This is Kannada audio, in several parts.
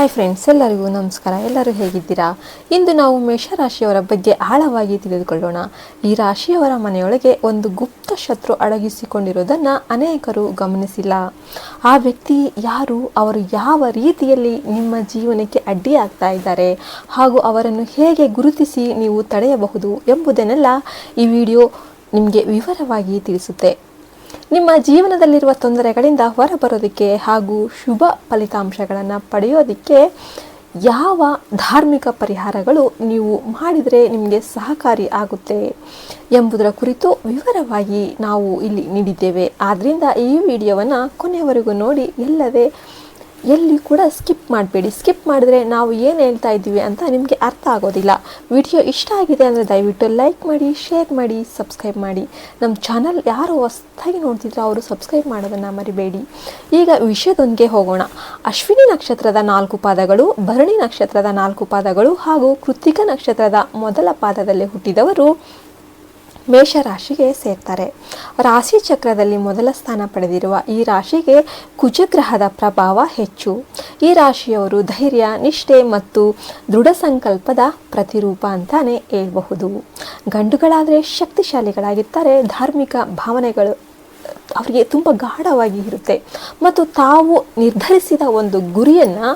ಹಾಯ್ ಫ್ರೆಂಡ್ಸ್ ಎಲ್ಲರಿಗೂ ನಮಸ್ಕಾರ. ಎಲ್ಲರೂ ಹೇಗಿದ್ದೀರಾ? ಇಂದು ನಾವು ಮೇಷರಾಶಿಯವರ ಬಗ್ಗೆ ಆಳವಾಗಿ ತಿಳಿದುಕೊಳ್ಳೋಣ. ಈ ರಾಶಿಯವರ ಮನೆಯೊಳಗೆ ಒಂದು ಗುಪ್ತ ಶತ್ರು ಅಡಗಿಸಿಕೊಂಡಿರುವುದನ್ನು ಅನೇಕರು ಗಮನಿಸಿಲ್ಲ. ಆ ವ್ಯಕ್ತಿ ಯಾರು? ಅವರು ಯಾವ ರೀತಿಯಲ್ಲಿ ನಿಮ್ಮ ಜೀವನಕ್ಕೆ ಅಡ್ಡಿಯಾಗ್ತಾ ಇದ್ದಾರೆ? ಹಾಗೂ ಅವರನ್ನು ಹೇಗೆ ಗುರುತಿಸಿ ನೀವು ತಡೆಯಬಹುದು ಎಂಬುದನ್ನೆಲ್ಲ ಈ ವಿಡಿಯೋ ನಿಮಗೆ ವಿವರವಾಗಿ ತಿಳಿಸುತ್ತೆ. ನಿಮ್ಮ ಜೀವನದಲ್ಲಿರುವ ತೊಂದರೆಗಳಿಂದ ಹೊರಬರೋದಕ್ಕೆ ಹಾಗೂ ಶುಭ ಫಲಿತಾಂಶಗಳನ್ನು ಪಡೆಯೋದಕ್ಕೆ ಯಾವ ಧಾರ್ಮಿಕ ಪರಿಹಾರಗಳು ನೀವು ಮಾಡಿದರೆ ನಿಮಗೆ ಸಹಕಾರಿ ಆಗುತ್ತೆ ಎಂಬುದರ ಕುರಿತು ವಿವರವಾಗಿ ನಾವು ಇಲ್ಲಿ ನೀಡಿದ್ದೇವೆ. ಆದ್ದರಿಂದ ಈ ವಿಡಿಯೋವನ್ನು ಕೊನೆಯವರೆಗೂ ನೋಡಿ ಎಲ್ಲದೆ ಎಲ್ಲಿ ಕೂಡ ಸ್ಕಿಪ್ ಮಾಡಬೇಡಿ. ಸ್ಕಿಪ್ ಮಾಡಿದ್ರೆ ನಾವು ಏನು ಹೇಳ್ತಾ ಇದ್ದೀವಿ ಅಂತ ನಿಮಗೆ ಅರ್ಥ ಆಗೋದಿಲ್ಲ. ವಿಡಿಯೋ ಇಷ್ಟ ಆಗಿದೆ ಅಂದರೆ ದಯವಿಟ್ಟು ಲೈಕ್ ಮಾಡಿ, ಶೇರ್ ಮಾಡಿ, ಸಬ್ಸ್ಕ್ರೈಬ್ ಮಾಡಿ. ನಮ್ಮ ಚಾನಲ್ ಯಾರು ಹೊಸ್ದಾಗಿ ನೋಡ್ತಿದ್ರೆ ಅವರು ಸಬ್ಸ್ಕ್ರೈಬ್ ಮಾಡೋದನ್ನು ಮರಿಬೇಡಿ. ಈಗ ವಿಷಯದೊಂದಿಗೆ ಹೋಗೋಣ. ಅಶ್ವಿನಿ ನಕ್ಷತ್ರದ ನಾಲ್ಕು ಪಾದಗಳು, ಭರಣಿ ನಕ್ಷತ್ರದ ನಾಲ್ಕು ಪಾದಗಳು ಹಾಗೂ ಕೃತಿಕ ನಕ್ಷತ್ರದ ಮೊದಲ ಪಾದದಲ್ಲಿ ಹುಟ್ಟಿದವರು ಮೇಷರಾಶಿಗೆ ಸೇರ್ತಾರೆ. ರಾಶಿ ಚಕ್ರದಲ್ಲಿ ಮೊದಲ ಸ್ಥಾನ ಪಡೆದಿರುವ ಈ ರಾಶಿಗೆ ಕುಜಗ್ರಹದ ಪ್ರಭಾವ ಹೆಚ್ಚು. ಈ ರಾಶಿಯವರು ಧೈರ್ಯ, ನಿಷ್ಠೆ ಮತ್ತು ದೃಢ ಸಂಕಲ್ಪದ ಪ್ರತಿರೂಪ ಅಂತಾನೆ ಹೇಳ್ಬಹುದು. ಗಂಡುಗಳಾದರೆ ಶಕ್ತಿಶಾಲಿಗಳಾಗಿರ್ತಾರೆ, ಧಾರ್ಮಿಕ ಭಾವನೆಗಳು ಅವರಿಗೆ ತುಂಬ ಗಾಢವಾಗಿ ಇರುತ್ತೆ. ಮತ್ತು ತಾವು ನಿರ್ಧರಿಸಿದ ಒಂದು ಗುರಿಯನ್ನು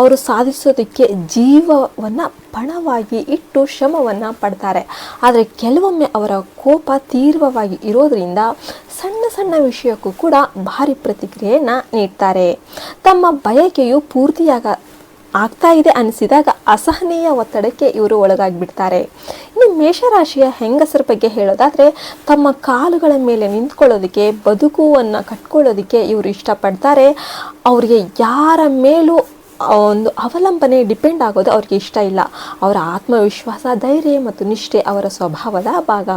ಅವರು ಸಾಧಿಸೋದಕ್ಕೆ ಜೀವವನ್ನು ಪಣವಾಗಿ ಇಟ್ಟು ಶ್ರಮವನ್ನು ಪಡ್ತಾರೆ. ಆದರೆ ಕೆಲವೊಮ್ಮೆ ಅವರ ಕೋಪ ತೀವ್ರವಾಗಿ ಇರೋದರಿಂದ ಸಣ್ಣ ಸಣ್ಣ ವಿಷಯಕ್ಕೂ ಕೂಡ ಭಾರಿ ಪ್ರತಿಕ್ರಿಯೆಯನ್ನು ನೀಡ್ತಾರೆ. ತಮ್ಮ ಬಯಕೆಯು ಪೂರ್ತಿಯಾಗ ಆಗ್ತಾ ಇದೆ ಅನಿಸಿದಾಗ ಅಸಹನೀಯ ಒತ್ತಡಕ್ಕೆ ಇವರು ಒಳಗಾಗಿಬಿಡ್ತಾರೆ. ಇನ್ನು ಮೇಷರಾಶಿಯ ಹೆಂಗಸರ ಬಗ್ಗೆ ಹೇಳೋದಾದರೆ, ತಮ್ಮ ಕಾಲುಗಳ ಮೇಲೆ ನಿಂತ್ಕೊಳ್ಳೋದಕ್ಕೆ, ಬದುಕುವನ್ನು ಕಟ್ಕೊಳ್ಳೋದಕ್ಕೆ ಇವರು ಇಷ್ಟಪಡ್ತಾರೆ. ಅವರಿಗೆ ಯಾರ ಮೇಲೂ ಒಂದು ಅವಲಂಬನೆ ಡಿಪೆಂಡ್ ಆಗೋದು ಅವ್ರಿಗೆ ಇಷ್ಟ ಇಲ್ಲ. ಅವರ ಆತ್ಮವಿಶ್ವಾಸ, ಧೈರ್ಯ ಮತ್ತು ನಿಷ್ಠೆ ಅವರ ಸ್ವಭಾವದ ಭಾಗ.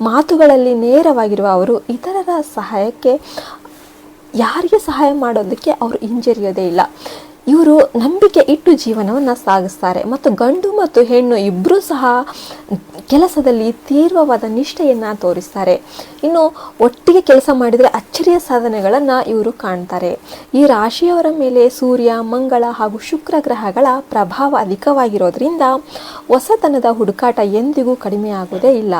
ಮಾತುಗಳಲ್ಲಿ ನೇರವಾಗಿರುವ ಅವರು ಇತರರ ಸಹಾಯಕ್ಕೆ, ಯಾರಿಗೆ ಸಹಾಯ ಮಾಡೋದಕ್ಕೆ ಅವರು ಹಿಂಜರಿಯೋದೇ ಇಲ್ಲ. ಇವರು ನಂಬಿಕೆ ಇಟ್ಟು ಜೀವನವನ್ನು ಸಾಗಿಸ್ತಾರೆ. ಮತ್ತು ಗಂಡು ಮತ್ತು ಹೆಣ್ಣು ಇಬ್ಬರೂ ಸಹ ಕೆಲಸದಲ್ಲಿ ತೀವ್ರವಾದ ನಿಷ್ಠೆಯನ್ನು ತೋರಿಸ್ತಾರೆ. ಇನ್ನು ಒಟ್ಟಿಗೆ ಕೆಲಸ ಮಾಡಿದರೆ ಅಚ್ಚರಿಯ ಸಾಧನೆಗಳನ್ನು ಇವರು ಕಾಣ್ತಾರೆ. ಈ ರಾಶಿಯವರ ಮೇಲೆ ಸೂರ್ಯ, ಮಂಗಳ ಹಾಗೂ ಶುಕ್ರ ಗ್ರಹಗಳ ಪ್ರಭಾವ ಅಧಿಕವಾಗಿರೋದ್ರಿಂದ ಹೊಸತನದ ಹುಡುಕಾಟ ಎಂದಿಗೂ ಕಡಿಮೆಯಾಗುವುದೇ ಇಲ್ಲ.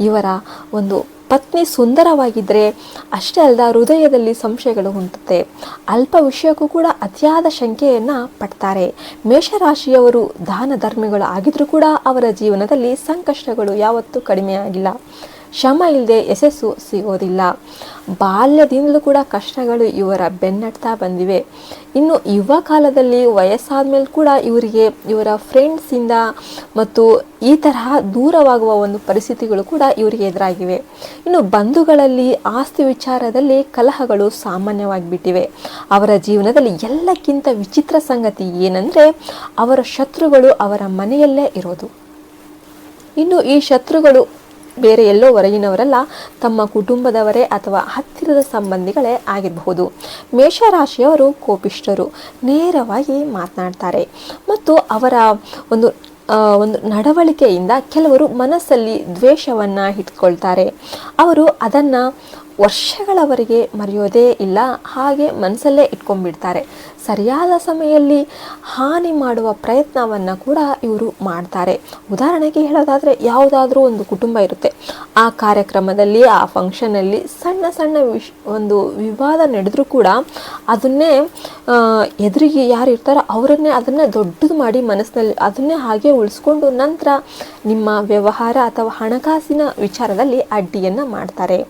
ಇವರ ಒಂದು ಪತ್ನಿ ಸುಂದರವಾಗಿದ್ದರೆ ಅಷ್ಟೇ ಅಲ್ಲದ ಹೃದಯದಲ್ಲಿ ಸಂಶಯಗಳು ಹೊಂದುತ್ತೆ ಅಲ್ಪ ವಿಷಯಕ್ಕೂ ಕೂಡ ಅತಿಯಾದ ಶಂಕೆಯನ್ನು ಪಡ್ತಾರೆ. ಮೇಷರಾಶಿಯವರು ದಾನ ಧರ್ಮಿಗಳು ಆಗಿದ್ರೂ ಕೂಡ ಅವರ ಜೀವನದಲ್ಲಿ ಸಂಕಷ್ಟಗಳು ಯಾವತ್ತೂ ಕಡಿಮೆ ಆಗಿಲ್ಲ ಶ್ರಮ ಇಲ್ಲದೆ ಯಶಸ್ಸು ಸಿಗೋದಿಲ್ಲ. ಬಾಲ್ಯದಿಂದಲೂ ಕೂಡ ಕಷ್ಟಗಳು ಇವರ ಬೆನ್ನಟ್ತಾ ಬಂದಿವೆ. ಇನ್ನು ಯುವ ಕಾಲದಲ್ಲಿ ವಯಸ್ಸಾದ ಮೇಲೆ ಕೂಡ ಇವರಿಗೆ ಇವರ ಫ್ರೆಂಡ್ಸಿಂದ ಮತ್ತು ಈ ತರಹ ದೂರವಾಗುವ ಒಂದು ಪರಿಸ್ಥಿತಿಗಳು ಕೂಡ ಇವರಿಗೆ ಎದುರಾಗಿವೆ. ಇನ್ನು ಬಂಧುಗಳಲ್ಲಿ ಆಸ್ತಿ ವಿಚಾರದಲ್ಲಿ ಕಲಹಗಳು ಸಾಮಾನ್ಯವಾಗಿಬಿಟ್ಟಿವೆ ಅವರ ಜೀವನದಲ್ಲಿ ಎಲ್ಲಕ್ಕಿಂತ ವಿಚಿತ್ರ ಸಂಗತಿ ಏನಂದರೆ ಅವರ ಶತ್ರುಗಳು ಅವರ ಮನೆಯಲ್ಲೇ ಇರೋದು. ಇನ್ನು ಈ ಶತ್ರುಗಳು ಬೇರೆ ಎಲ್ಲೋ ಹೊರಗಿನವರಲ್ಲ ತಮ್ಮ ಕುಟುಂಬದವರೇ ಅಥವಾ ಹತ್ತಿರದ ಸಂಬಂಧಿಗಳೇ ಆಗಿರಬಹುದು. ಮೇಷರಾಶಿಯವರು ಕೋಪಿಷ್ಠರು, ನೇರವಾಗಿ ಮಾತನಾಡ್ತಾರೆ. ಮತ್ತು ಅವರ ಒಂದು ಒಂದು ನಡವಳಿಕೆಯಿಂದ ಕೆಲವರು ಮನಸ್ಸಲ್ಲಿ ದ್ವೇಷವನ್ನು ಇಟ್ಕೊಳ್ತಾರೆ. ಅವರು ಅದನ್ನು ವರ್ಷಗಳವರೆಗೆ ಮರೆಯೋದೇ ಇಲ್ಲ, ಹಾಗೆ ಮನಸ್ಸಲ್ಲೇ ಇಟ್ಕೊಂಡ್ಬಿಡ್ತಾರೆ. ಸರಿಯಾದ ಸಮಯದಲ್ಲಿ ಹಾನಿ ಮಾಡುವ ಪ್ರಯತ್ನವನ್ನು ಕೂಡ ಇವರು ಮಾಡ್ತಾರೆ. ಉದಾಹರಣೆಗೆ ಹೇಳೋದಾದರೆ, ಯಾವುದಾದ್ರೂ ಒಂದು ಕುಟುಂಬ ಇರುತ್ತೆ. ಆ ಕಾರ್ಯಕ್ರಮದಲ್ಲಿ, ಆ ಫಂಕ್ಷನಲ್ಲಿ ಸಣ್ಣ ಸಣ್ಣ ವಿಶ್ ಒಂದು ವಿವಾದ ನಡೆದರೂ ಕೂಡ ಅದನ್ನೇ ಎದುರಿಗೆ ಯಾರು ಇರ್ತಾರೋ ಅವರನ್ನೇ ಅದನ್ನೇ ದೊಡ್ಡದು ಮಾಡಿ ಮನಸ್ಸಿನಲ್ಲಿ ಅದನ್ನೇ ಹಾಗೆ ಉಳಿಸ್ಕೊಂಡು ನಂತರ ನಿಮ್ಮ ವ್ಯವಹಾರ ಅಥವಾ ಹಣಕಾಸಿನ ವಿಚಾರದಲ್ಲಿ ಅಡ್ಡಿಯನ್ನು ಮಾಡ್ತಾರೆ.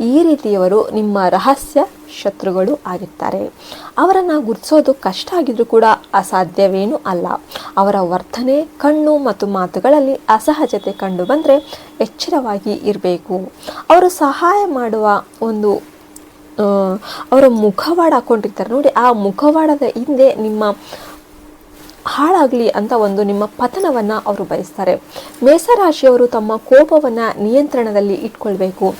ಈ ರೀತಿಯವರು ನಿಮ್ಮ ರಹಸ್ಯ ಶತ್ರುಗಳು ಆಗಿರ್ತಾರೆ. ಅವರನ್ನು ಗುರುತಿಸೋದು ಕಷ್ಟ ಆಗಿದ್ರೂ ಕೂಡ ಅಸಾಧ್ಯವೇನೂ ಅಲ್ಲ. ಅವರ ವರ್ತನೆ, ಕಣ್ಣು ಮತ್ತು ಮಾತುಗಳಲ್ಲಿ ಅಸಹಜತೆ ಕಂಡು ಬಂದರೆ ಎಚ್ಚರವಾಗಿ ಇರಬೇಕು. ಅವರು ಸಹಾಯ ಮಾಡುವ ಒಂದು ಅವರ ಮುಖವಾಡ ಹಾಕೊಂಡಿರ್ತಾರೆ. ನೋಡಿ, ಆ ಮುಖವಾಡದ ಹಿಂದೆ ನಿಮ್ಮ ಹಾಳಾಗಲಿ ಅಂತ ಒಂದು ನಿಮ್ಮ ಪತನವನ್ನು ಅವರು ಬಯಸ್ತಾರೆ. ಮೇಷರಾಶಿಯವರು ತಮ್ಮ ಕೋಪವನ್ನು ನಿಯಂತ್ರಣದಲ್ಲಿ ಇಟ್ಕೊಳ್ಬೇಕು.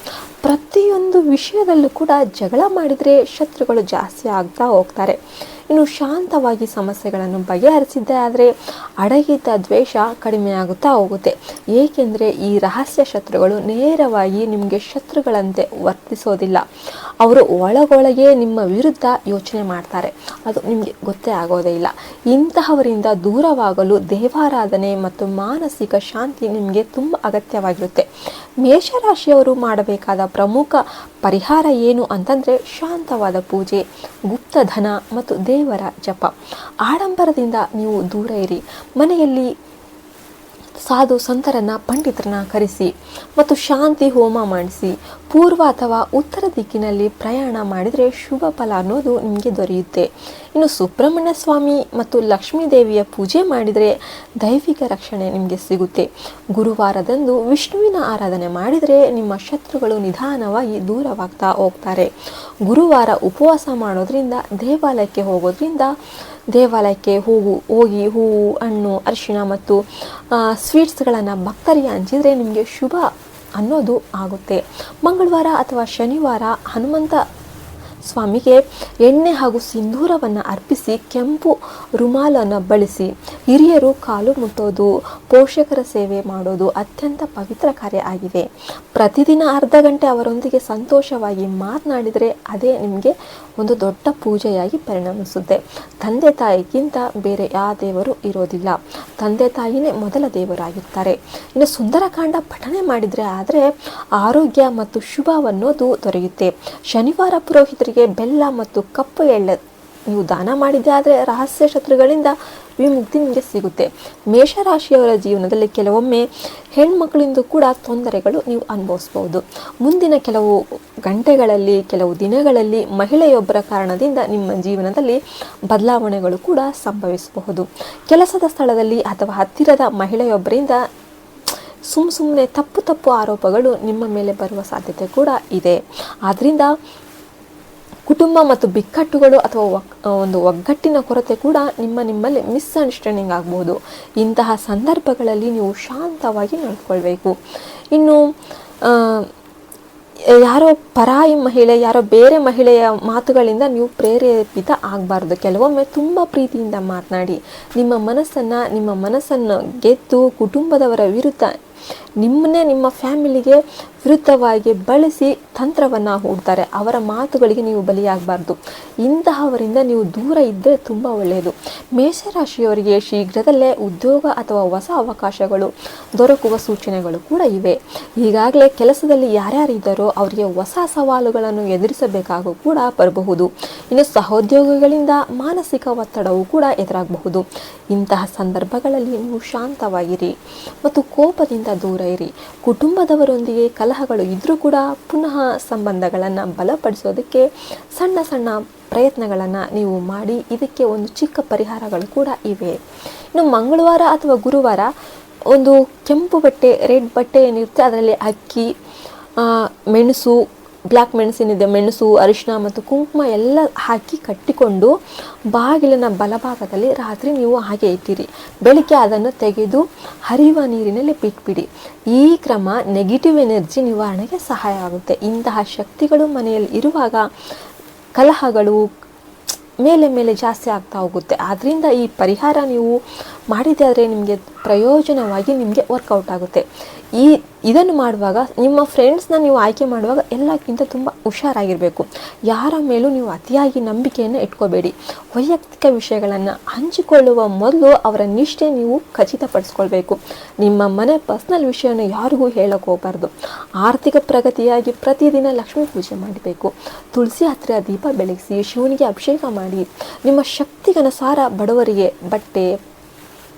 ಪ್ರತಿಯೊಂದು ವಿಷಯದಲ್ಲೂ ಕೂಡ ಜಗಳ ಮಾಡಿದರೆ ಶತ್ರುಗಳು ಜಾಸ್ತಿ ಆಗ್ತಾ ಹೋಗ್ತಾರೆ. ಇನ್ನು ಶಾಂತವಾಗಿ ಸಮಸ್ಯೆಗಳನ್ನು ಬಗೆಹರಿಸಿದ್ದೇ ಆದರೆ ಅಡಗಿದ್ದ ದ್ವೇಷ ಕಡಿಮೆಯಾಗುತ್ತಾ ಹೋಗುತ್ತೆ. ಏಕೆಂದರೆ ಈ ರಹಸ್ಯ ಶತ್ರುಗಳು ನೇರವಾಗಿ ನಿಮಗೆ ಶತ್ರುಗಳಂತೆ ವರ್ತಿಸೋದಿಲ್ಲ. ಅವರು ಒಳಗೊಳಗೆ ನಿಮ್ಮ ವಿರುದ್ಧ ಯೋಚನೆ ಮಾಡ್ತಾರೆ. ಅದು ನಿಮಗೆ ಗೊತ್ತೇ ಆಗೋದೇ ಇಲ್ಲ. ಇಂತಹವರಿಂದ ದೂರವಾಗಲು ದೇವಾರಾಧನೆ ಮತ್ತು ಮಾನಸಿಕ ಶಾಂತಿ ನಿಮಗೆ ತುಂಬ ಅಗತ್ಯವಾಗಿರುತ್ತೆ. ಮೇಷರಾಶಿಯವರು ಮಾಡಬೇಕಾದ ಪ್ರಮುಖ ಪರಿಹಾರ ಏನು ಅಂತಂದರೆ ಶಾಂತವಾದ ಪೂಜೆ, ಗುಪ್ತಧನ ಮತ್ತು ದೇವರ ಜಪ. ಆಡಂಬರದಿಂದ ನೀವು ದೂರ ಇರಿ. ಮನೆಯಲ್ಲಿ ಸಾಧು ಸಂತರನ್ನ ಪಂಡಿತರನ್ನ ಕರೆಸಿ ಮತ್ತು ಶಾಂತಿ ಹೋಮ ಮಾಡಿಸಿ, ಪೂರ್ವ ಅಥವಾ ಉತ್ತರ ದಿಕ್ಕಿನಲ್ಲಿ ಪ್ರಯಾಣ ಮಾಡಿದರೆ ಶುಭ ಫಲ ಅನ್ನೋದು ನಿಮಗೆ ದೊರೆಯುತ್ತೆ. ಇನ್ನು ಸುಬ್ರಹ್ಮಣ್ಯ ಸ್ವಾಮಿ ಮತ್ತು ಲಕ್ಷ್ಮೀ ದೇವಿಯ ಪೂಜೆ ಮಾಡಿದರೆ ದೈವಿಕ ರಕ್ಷಣೆ ನಿಮಗೆ ಸಿಗುತ್ತೆ. ಗುರುವಾರದಂದು ವಿಷ್ಣುವಿನ ಆರಾಧನೆ ಮಾಡಿದರೆ ನಿಮ್ಮ ಶತ್ರುಗಳು ನಿಧಾನವಾಗಿ ದೂರವಾಗ್ತಾ ಹೋಗ್ತಾರೆ. ಗುರುವಾರ ಉಪವಾಸ ಮಾಡೋದ್ರಿಂದ, ದೇವಾಲಯಕ್ಕೆ ಹೋಗೋದ್ರಿಂದ ದೇವಾಲಯಕ್ಕೆ ಹೋಗು, ಹೋಗಿ ಹೂವು, ಹಣ್ಣು, ಅರಿಶಿಣ ಮತ್ತು ಸ್ವೀಟ್ಸ್ಗಳನ್ನು ಭಕ್ತರಿಗೆ ಹಂಚಿದರೆ ನಿಮಗೆ ಶುಭ ಅನ್ನೋದು ಆಗುತ್ತೆ. ಮಂಗಳವಾರ ಅಥವಾ ಶನಿವಾರ ಹನುಮಂತ ಸ್ವಾಮಿಗೆ ಎಣ್ಣೆ ಹಾಗೂ ಸಿಂಧೂರವನ್ನು ಅರ್ಪಿಸಿ ಕೆಂಪು ರುಮಾಲನ್ನು ಬಳಸಿ. ಹಿರಿಯರು ಕಾಲು ಮುಟ್ಟೋದು, ಪೋಷಕರ ಸೇವೆ ಮಾಡೋದು ಅತ್ಯಂತ ಪವಿತ್ರ ಕಾರ್ಯ ಆಗಿದೆ. ಪ್ರತಿದಿನ ಅರ್ಧ ಗಂಟೆ ಅವರೊಂದಿಗೆ ಸಂತೋಷವಾಗಿ ಮಾತನಾಡಿದರೆ ಅದೇ ನಿಮಗೆ ಒಂದು ದೊಡ್ಡ ಪೂಜೆಯಾಗಿ ಪರಿಣಮಿಸುತ್ತೆ. ತಂದೆ ತಾಯಿಗಿಂತ ಬೇರೆ ಯಾವ ದೇವರು ಇರೋದಿಲ್ಲ. ತಂದೆ ತಾಯಿನೇ ಮೊದಲ ದೇವರಾಗಿರ್ತಾರೆ. ಇನ್ನು ಸುಂದರಕಾಂಡ ಪಠನೆ ಮಾಡಿದರೆ ಆದರೆ ಆರೋಗ್ಯ ಮತ್ತು ಶುಭವನ್ನೋದು ದೊರೆಯುತ್ತೆ. ಶನಿವಾರ ಪುರೋಹಿತರಿಗೆ ಬೆಲ್ಲ ಮತ್ತು ಕಪ್ಪು ಎಳ್ಳು ನೀವು ದಾನ ಮಾಡಿದ್ದೆ ಆದರೆ ರಹಸ್ಯ ಶತ್ರುಗಳಿಂದ ವಿಮುಕ್ತಿ ನಿಮಗೆ ಸಿಗುತ್ತೆ. ಮೇಷರಾಶಿಯವರ ಜೀವನದಲ್ಲಿ ಕೆಲವೊಮ್ಮೆ ಹೆಣ್ಮಕ್ಕಳಿಂದ ಕೂಡ ತೊಂದರೆಗಳು ನೀವು ಅನುಭವಿಸ್ಬೋದು ಮುಂದಿನ ಕೆಲವು ಗಂಟೆಗಳಲ್ಲಿ, ಕೆಲವು ದಿನಗಳಲ್ಲಿ ಮಹಿಳೆಯೊಬ್ಬರ ಕಾರಣದಿಂದ ನಿಮ್ಮ ಜೀವನದಲ್ಲಿ ಬದಲಾವಣೆಗಳು ಕೂಡ ಸಂಭವಿಸಬಹುದು. ಕೆಲಸದ ಸ್ಥಳದಲ್ಲಿ ಅಥವಾ ಹತ್ತಿರದ ಮಹಿಳೆಯೊಬ್ಬರಿಂದ ಸುಮ್ಮ ಸುಮ್ಮನೆ ತಪ್ಪು ತಪ್ಪು ಆರೋಪಗಳು ನಿಮ್ಮ ಮೇಲೆ ಬರುವ ಸಾಧ್ಯತೆ ಕೂಡ ಇದೆ. ಆದ್ದರಿಂದ ಕುಟುಂಬ ಮತ್ತು ಬಿಕ್ಕಟ್ಟುಗಳು ಅಥವಾ ಒಂದು ಒಗ್ಗಟ್ಟಿನ ಕೊರತೆ ಕೂಡ ನಿಮ್ಮ ನಿಮ್ಮಲ್ಲಿ ಮಿಸ್ಅಂಡರ್ಸ್ಟ್ಯಾಂಡಿಂಗ್ ಆಗಬಹುದು. ಇಂತಹ ಸಂದರ್ಭಗಳಲ್ಲಿ ನೀವು ಶಾಂತವಾಗಿ ನೋಡಿಕೊಳ್ಬೇಕು. ಇನ್ನು ಯಾರೋ ಪರಾಯಿ ಮಹಿಳೆ, ಯಾರೋ ಬೇರೆ ಮಹಿಳೆಯ ಮಾತುಗಳಿಂದ ನೀವು ಪ್ರೇರೇಪಿತ ಆಗಬಾರ್ದು. ಕೆಲವೊಮ್ಮೆ ತುಂಬ ಪ್ರೀತಿಯಿಂದ ಮಾತನಾಡಿ, ನಿಮ್ಮ ಮನಸ್ಸನ್ನು ನಿಮ್ಮ ಮನಸ್ಸನ್ನು ಗೆದ್ದು ಕುಟುಂಬದವರ ವಿರುದ್ಧ ನಿಮ್ಮನ್ನೇ ನಿಮ್ಮ ಫ್ಯಾಮಿಲಿಗೆ ವಿರುದ್ಧವಾಗಿ ಬಳಸಿ ತಂತ್ರವನ್ನು ಹೂಡ್ತಾರೆ, ಅವರ ಮಾತುಗಳಿಗೆ ನೀವು ಬಲಿಯಾಗಬಾರ್ದು. ಇಂತಹವರಿಂದ ನೀವು ದೂರ ಇದ್ದರೆ ತುಂಬ ಒಳ್ಳೆಯದು ಮೇಷರಾಶಿಯವರಿಗೆ ಶೀಘ್ರದಲ್ಲೇ ಉದ್ಯೋಗ ಅಥವಾ ಹೊಸ ಅವಕಾಶಗಳು ದೊರಕುವ ಸೂಚನೆಗಳು ಕೂಡ ಇವೆ. ಈಗಾಗಲೇ ಕೆಲಸದಲ್ಲಿ ಯಾರ್ಯಾರಿದ್ದಾರೋ ಅವರಿಗೆ ಹೊಸ ಸವಾಲುಗಳನ್ನು ಎದುರಿಸಬೇಕಾಗೂ ಕೂಡ ಬರಬಹುದು. ಇನ್ನು ಸಹೋದ್ಯೋಗಿಗಳಿಂದ ಮಾನಸಿಕ ಒತ್ತಡವು ಕೂಡ ಎದುರಾಗಬಹುದು. ಇಂತಹ ಸಂದರ್ಭಗಳಲ್ಲಿ ನೀವು ಶಾಂತವಾಗಿರಿ ಮತ್ತು ಕೋಪದಿಂದ ದೂರ ಇರಿ. ಕುಟುಂಬದವರೊಂದಿಗೆ ಕಲಹಗಳು ಇದ್ದರೂ ಕೂಡ ಪುನಃ ಸಂಬಂಧಗಳನ್ನು ಬಲಪಡಿಸೋದಕ್ಕೆ ಸಣ್ಣ ಸಣ್ಣ ಪ್ರಯತ್ನಗಳನ್ನು ನೀವು ಮಾಡಿ ಇದಕ್ಕೆ ಒಂದು ಚಿಕ್ಕ ಪರಿಹಾರಗಳು ಕೂಡ ಇವೆ. ಇನ್ನು ಮಂಗಳವಾರ ಅಥವಾ ಗುರುವಾರ ಒಂದು ಕೆಂಪು ಬಟ್ಟೆ, ರೆಡ್ ಬಟ್ಟೆ ಏನಿರುತ್ತೆ ಅದರಲ್ಲಿ ಅಕ್ಕಿ ಮೆಣಸು ಬ್ಲ್ಯಾಕ್ ಮೆಣಸಿನಿದೆ, ಮೆಣಸು ಅರಿಶಿನ ಮತ್ತು ಕುಂಕುಮ ಎಲ್ಲ ಹಾಕಿ ಕಟ್ಟಿಕೊಂಡು ಬಾಗಿಲಿನ ಬಲಭಾಗದಲ್ಲಿ ರಾತ್ರಿ ನೀವು ಹಾಗೆ ಇಟ್ಟಿರಿ. ಬೆಳಿಗ್ಗೆ ಅದನ್ನು ತೆಗೆದು ಹರಿಯುವ ನೀರಿನಲ್ಲಿ ಬಿಟ್ಬಿಡಿ. ಈ ಕ್ರಮ ನೆಗೆಟಿವ್ ಎನರ್ಜಿ ನಿವಾರಣೆಗೆ ಸಹಾಯ ಆಗುತ್ತೆ. ಇಂತಹ ಶಕ್ತಿಗಳು ಮನೆಯಲ್ಲಿ ಇರುವಾಗ ಕಲಹಗಳು ಮೇಲೆ ಮೇಲೆ ಜಾಸ್ತಿ ಆಗ್ತಾ ಹೋಗುತ್ತೆ. ಆದ್ದರಿಂದ ಈ ಪರಿಹಾರ ನೀವು ಮಾಡಿದೆ ಆದರೆ ನಿಮಗೆ ಪ್ರಯೋಜನವಾಗಿ ನಿಮಗೆ ವರ್ಕೌಟ್ ಆಗುತ್ತೆ. ಈ ಇದನ್ನು ಮಾಡುವಾಗ ನಿಮ್ಮ ಫ್ರೆಂಡ್ಸ್ನ ನೀವು ಆಯ್ಕೆ ಮಾಡುವಾಗ ಎಲ್ಲಕ್ಕಿಂತ ತುಂಬ ಹುಷಾರಾಗಿರಬೇಕು. ಯಾರ ಮೇಲೂ ನೀವು ಅತಿಯಾಗಿ ನಂಬಿಕೆಯನ್ನು ಇಟ್ಕೋಬೇಡಿ. ವೈಯಕ್ತಿಕ ವಿಷಯಗಳನ್ನು ಹಂಚಿಕೊಳ್ಳುವ ಮೊದಲು ಅವರ ನಿಷ್ಠೆ ನೀವು ಖಚಿತಪಡಿಸ್ಕೊಳ್ಬೇಕು. ನಿಮ್ಮ ಮನೆ ಪರ್ಸ್ನಲ್ ವಿಷಯವನ್ನು ಯಾರಿಗೂ ಹೇಳಕ್ಕೆ ಹೋಗಬಾರ್ದು. ಆರ್ಥಿಕ ಪ್ರಗತಿಯಾಗಿ ಪ್ರತಿದಿನ ಲಕ್ಷ್ಮೀ ಪೂಜೆ ಮಾಡಬೇಕು. ತುಳಸಿ ಹತ್ತಿರ ದೀಪ ಬೆಳಗಿಸಿ ಶಿವನಿಗೆ ಅಭಿಷೇಕ ಮಾಡಿ. ನಿಮ್ಮ ಶಕ್ತಿಗನುಸಾರ ಬಡವರಿಗೆ ಬಟ್ಟೆ,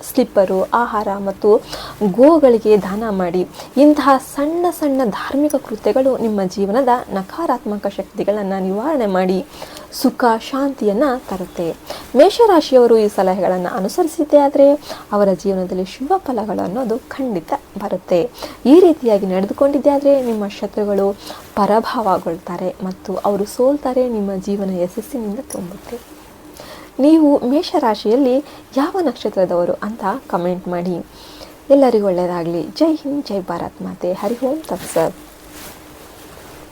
ಸ್ಲಿಪ್ಪರು, ಆಹಾರ ಮತ್ತು ಗೋಗಳಿಗೆ ದಾನ ಮಾಡಿ. ಇಂತಹ ಸಣ್ಣ ಸಣ್ಣ ಧಾರ್ಮಿಕ ಕೃತ್ಯಗಳು ನಿಮ್ಮ ಜೀವನದ ನಕಾರಾತ್ಮಕ ಶಕ್ತಿಗಳನ್ನು ನಿವಾರಣೆ ಮಾಡಿ ಸುಖ ಶಾಂತಿಯನ್ನು ತರುತ್ತೆ. ಮೇಷರಾಶಿಯವರು ಈ ಸಲಹೆಗಳನ್ನು ಅನುಸರಿಸಿದ್ದೇ ಆದರೆ ಅವರ ಜೀವನದಲ್ಲಿ ಶುಭ ಫಲಗಳು ಅನ್ನೋದು ಖಂಡಿತ ಬರುತ್ತೆ. ಈ ರೀತಿಯಾಗಿ ನಡೆದುಕೊಂಡಿದ್ದೇ ಆದರೆ ನಿಮ್ಮ ಶತ್ರುಗಳು ಪರಭಾವಗೊಳ್ತಾರೆ ಮತ್ತು ಅವರು ಸೋಲ್ತಾರೆ, ನಿಮ್ಮ ಜೀವನ ಯಶಸ್ಸಿನಿಂದ ತುಂಬುತ್ತೆ. ನೀವು ಮೇಷರಾಶಿಯಲ್ಲಿ ಯಾವ ನಕ್ಷತ್ರದವರು ಅಂತ ಕಮೆಂಟ್ ಮಾಡಿ. ಎಲ್ಲರಿಗೂ ಒಳ್ಳೆಯದಾಗಲಿ. ಜೈ ಹಿಂದ್ ಜೈ ಭಾರತ್ ಮಾತೆ. ಹರಿ ಓಂ ತತ್ಸರ್